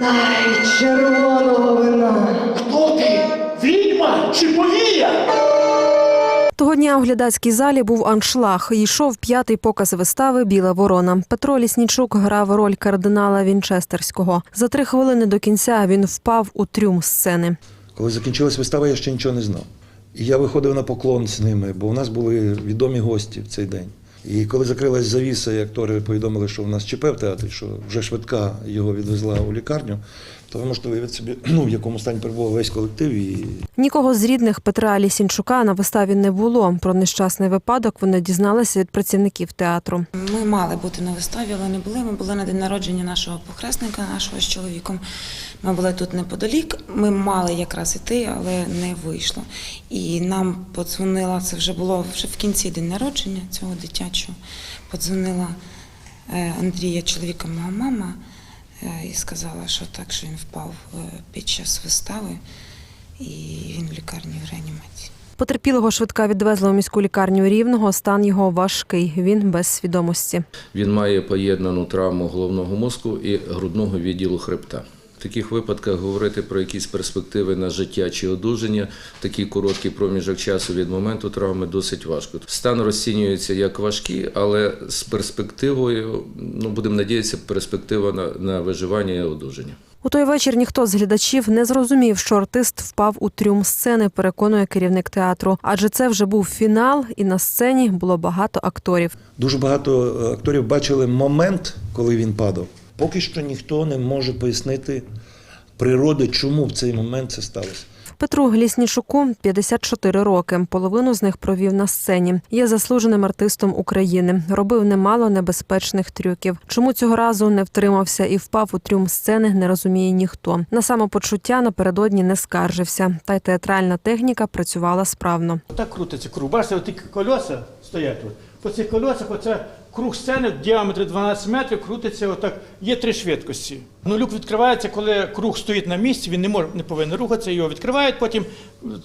Ай, червоного вина. Хто ти? Відьма чи повія? Того дня у глядацькій залі був аншлаг. Йшов п'ятий показ вистави Біла ворона. Петро Ліснічук грав роль кардинала Вінчестерського. За три хвилини до кінця він впав у трюм сцени. Коли закінчилась вистава, я ще нічого не знав. І я виходив на поклон з ними, бо у нас були відомі гості в цей день. І коли закрилась завіса, і актори повідомили, що у нас ЧП в театрі, що вже швидка його відвезла у лікарню, то ви можете уявити собі, ну, в якому стані перебував весь колектив. І Нікого з рідних Петра Лісінчука на виставі не було. Про нещасний випадок вони дізналися від працівників театру. Ми мали бути на виставі, але не були. Ми були на день народження нашого похресника, нашого з чоловіком. Ми були тут неподалік. Ми мали якраз іти, але не вийшло. І нам подзвонила, це вже було вже в кінці день народження цього дитячого. Подзвонила е, Андрія, чоловіка мого мама, і сказала, що так, що він впав е, під час вистави, і він в лікарні в реанімації. Потерпілого швидка відвезла у міську лікарню рівного. Стан його важкий. Він без свідомості. Він має поєднану травму головного мозку і грудного відділу хребта. Таких випадках говорити про якісь перспективи на життя чи одужання в такий короткий проміжок часу від моменту травми досить важко. Стан розцінюється як важкий, але з перспективою, ну будемо надіятися, перспектива на, на виживання і одужання. У той вечір ніхто з глядачів не зрозумів, що артист впав у трюм сцени, переконує керівник театру. Адже це вже був фінал, і на сцені було багато акторів. дуже багато е, акторів бачили момент, коли він падав. Поки що ніхто не може пояснити природи, чому в цей момент це сталося. Петру Гліснішуку 54 роки. Половину з них провів на сцені. Є заслуженим артистом України. Робив немало небезпечних трюків. Чому цього разу не втримався і впав у трюм сцени, не розуміє ніхто. На самопочуття напередодні не скаржився. Та й театральна техніка працювала справно. Так крутиться круг. Бачите, оті кольоса стоять тут. По цих кольосах оце круг сцени в діаметрі 12 метрів крутиться отак. Є три швидкості. Ну, люк відкривається, коли круг стоїть на місці, він не може не повинен рухатися, його відкривають, потім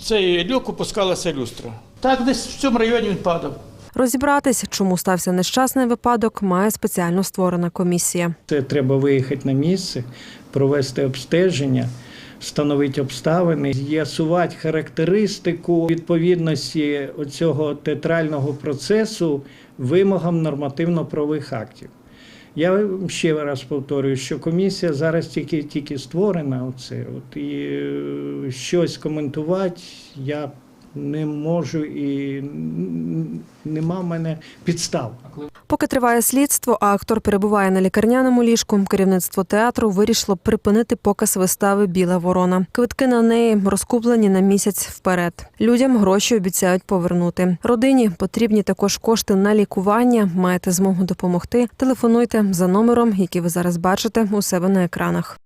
цей люк опускалася люстра. Так десь в цьому районі він падав. Розібратись, чому стався нещасний випадок, має спеціально створена комісія. Це треба виїхати на місце, провести обстеження, встановити обставини, з'ясувати характеристику відповідності цього театрального процесу вимогам нормативно-правових актів. Я ще раз повторюю, що комісія зараз тільки, тільки створена, оце, от, і е, щось коментувати я не можу і нема в мене підстав. Поки триває слідство, а актор перебуває на лікарняному ліжку, керівництво театру вирішило припинити показ вистави Біла ворона. Квитки на неї розкуплені на місяць вперед. Людям гроші обіцяють повернути. Родині потрібні також кошти на лікування. Маєте змогу допомогти. Телефонуйте за номером, який ви зараз бачите у себе на екранах.